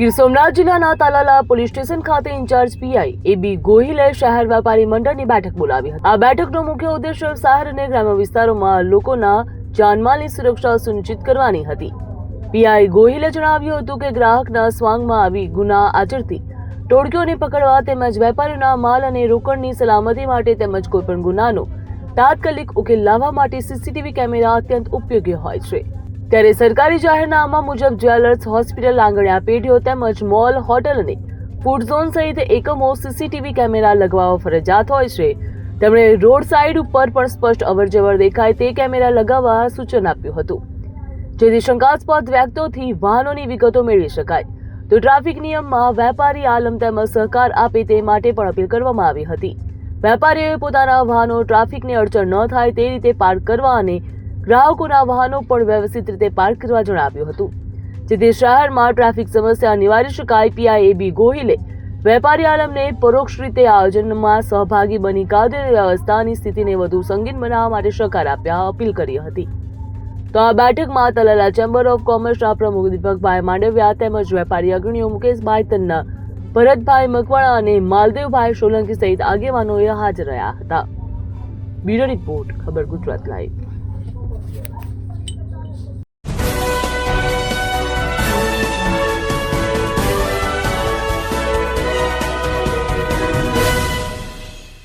ગીર સોમનાથ જિલ્લાના Talala police station ખાતે incharge PI A ગોહિલે શહેર વેપારી મંડળની બેઠક બોલાવી હતી. આ બેઠકનો મુખ્ય ઉદ્દેશ્ય શહેર અને ગ્રામ્ય વિસ્તારોમાં લોકોના જાનમાલની સુરક્ષા સુનિશ્ચિત કરવાની હતી. પીઆઈ ગોહિલે જણાવ્યું હતું કે ગ્રાહકના સ્વાંગમાં આવી ગુના આચરતી ટોળકીઓને પકડવા તેમજ વેપારીઓના માલ અને રોકડની સલામતી માટે તેમજ કોઈપણ ગુનાનો તાત્કાલિક ઉકેલ લાવવા માટે સીસીટીવી કેમેરા અત્યંત ઉપયોગી હોય છે. ત્યારે સરકારી જાહેરનામા મુજબ જ્વેલર્સ હોસ્પિટલ આંગણ્યા પેઢીઓ તેમજ મોલ, હોટલ અને ફૂડ ઝોન સહિત એકમો સીસીટીવી કેમેરા લગાવવા ફરજિયાત હોય છે. તેમણે રોડ સાઇડ ઉપર પણ સ્પષ્ટ અવરજવર દેખાય તે કેમેરા લગાવવા સૂચન આપ્યું હતું. જેથી શંકાસ્પદ વ્યક્તિઓથી વાહનોની વિગતો મેળવી શકાય. તો ટ્રાફિક નિયમમાં વેપારી આલમ તેમજ સહકાર આપે તે માટે પણ અપીલ કરવામાં આવી હતી. વેપારીઓએ પોતાના વાહનો ટ્રાફિકની અડચણ ન થાય તે રીતે પાર્ક કરવા અને ગ્રાહકોના વાહનો પણ વ્યવસ્થિત રીતે પાર્ક કરવા જણાવ્યું હતું. જેથી શહેરમાં ટ્રાફિક સમસ્યા નિવારી શકાય પીઆઈ બી ગોહિલે વેપારી આલમને પરોક્ષ રીતે આયોજનમાં સહભાગી બની કાયદે વ્યવસ્થાની સ્થિતિને વધુ સંગીન બનાવવા માટે સહકાર આપ્યા અપીલ કરી હતી. તો આ બેઠકમાં તલાલા ચેમ્બર ઓફ કોમર્સના પ્રમુખ દીપકભાઈ માંડવિયા તેમજ વેપારી અગ્રણીઓ મુકેશભાઈ તન્ના, ભરતભાઈ મકવાણા અને માલદેવભાઈ સોલંકી સહિત આગેવાનોએ હાજર રહ્યા હતા. બ્યુરો રિપોર્ટ, ખબર ગુજરાત લાઈવ.